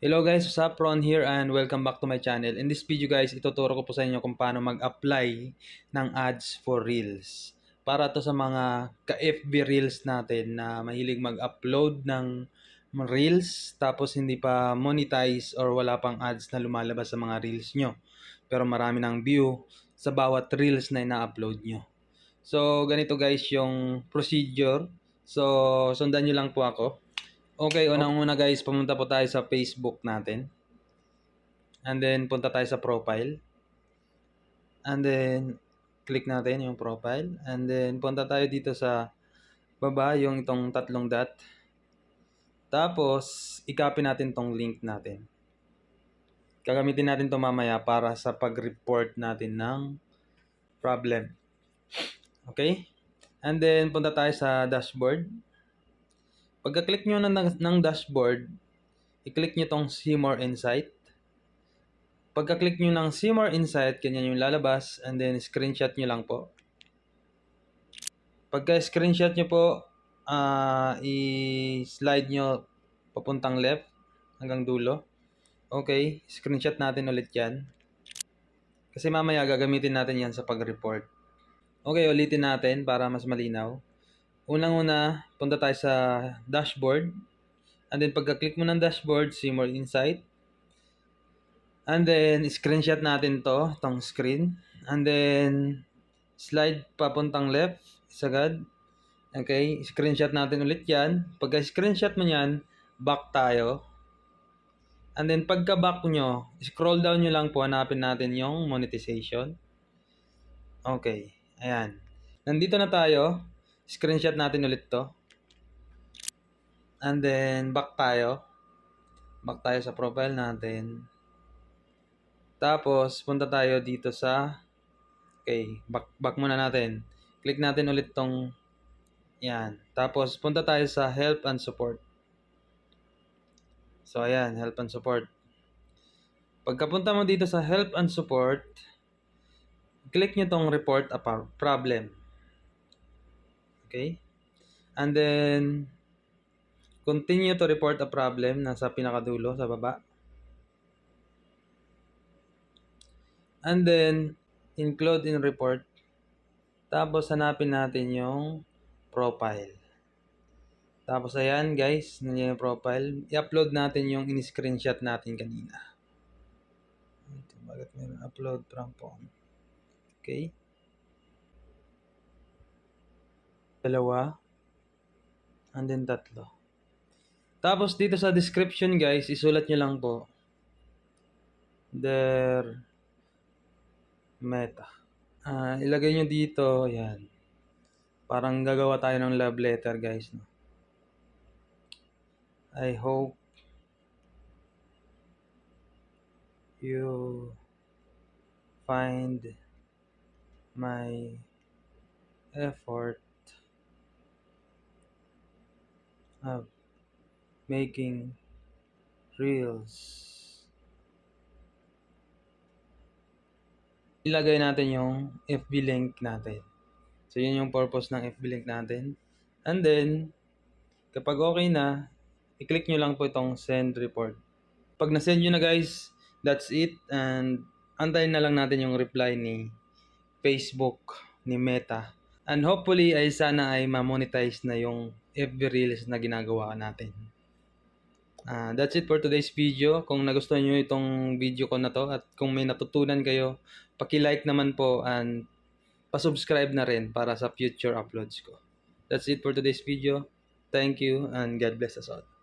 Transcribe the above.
Hello guys, what's up? Ron here and welcome back to my channel. In this video guys, ituturo ko po sa inyo kung paano mag-apply ng ads for Reels. Para to sa mga ka-FB Reels natin na mahilig mag-upload ng Reels tapos hindi pa monetize or wala pang ads na lumalabas sa mga Reels nyo. Pero marami ng view sa bawat Reels na ina-upload nyo. So, ganito guys yung procedure. So, sundan nyo lang po ako. Okay, unang-una guys, pumunta po tayo sa Facebook natin. And then, punta tayo sa profile. And then, click natin yung profile. And then, punta tayo dito sa baba, yung itong tatlong dot. Tapos, i-copy natin tong link natin. Gagamitin natin to mamaya para sa pag-report natin ng problem. Okay? And then, punta tayo sa dashboard. Pagka-click nyo ng, ng dashboard, i-click nyo tong See More Insight. Pagka-click nyo ng See More Insight, ganyan yung lalabas, and then screenshot nyo lang po. Pagka-screenshot nyo po, uh, i-slide nyo papuntang left hanggang dulo. Okay, screenshot natin ulit yan. Kasi mamaya gagamitin natin yan sa pag-report. Okay, ulitin natin para mas malinaw. Unang-una, punta tayo sa dashboard. And then pagka-click mo ng dashboard, see more insight. And then screenshot natin to, tong screen. And then slide papuntang left, sagad. Okay, screenshot natin ulit yan. Pagka-screenshot mo yan, back tayo. And then pagka back nyo, scroll down nyo lang po, hanapin natin yung monetization. Okay, ayan. Nandito na tayo. Screenshot natin ulit to. And then, back tayo. Back tayo sa profile natin. Tapos, punta tayo dito sa... Okay, back, back muna natin. Click natin ulit tong... Yan. Tapos, punta tayo sa help and support. So, ayan, help and support. Pagkapunta mo dito sa help and support, click nyo tong report a problem. Okay? And then, continue to report a problem nasa pinakadulo sa baba. And then, include in report. Tapos, hanapin natin yung profile. Tapos, ayan guys, nandiyan yung profile. I-upload natin yung in-screenshot natin kanina. Ito, bakit meron upload from phone? Okay. Dalawa, and then tatlo. Tapos dito sa description guys, isulat nyo lang po, their meta. Uh, ilagay nyo dito, yan. Parang gagawa tayo ng love letter guys. No? I hope you find my effort of making reels. Ilagay natin yung FB link natin. So, yun yung purpose ng FB link natin. And then, kapag okay na, i-click nyo lang po itong send report. Pag na-send nyo na guys, that's it. And antayin na lang natin yung reply ni Facebook, ni Meta. And hopefully ay sana ay ma-monetize na yung FB Reels na ginagawa natin. Uh, that's it for today's video. Kung nagustuhan nyo itong video ko na to at kung may natutunan kayo, paki-like naman po and pa-subscribe na rin para sa future uploads ko. That's it for today's video. Thank you and God bless us all.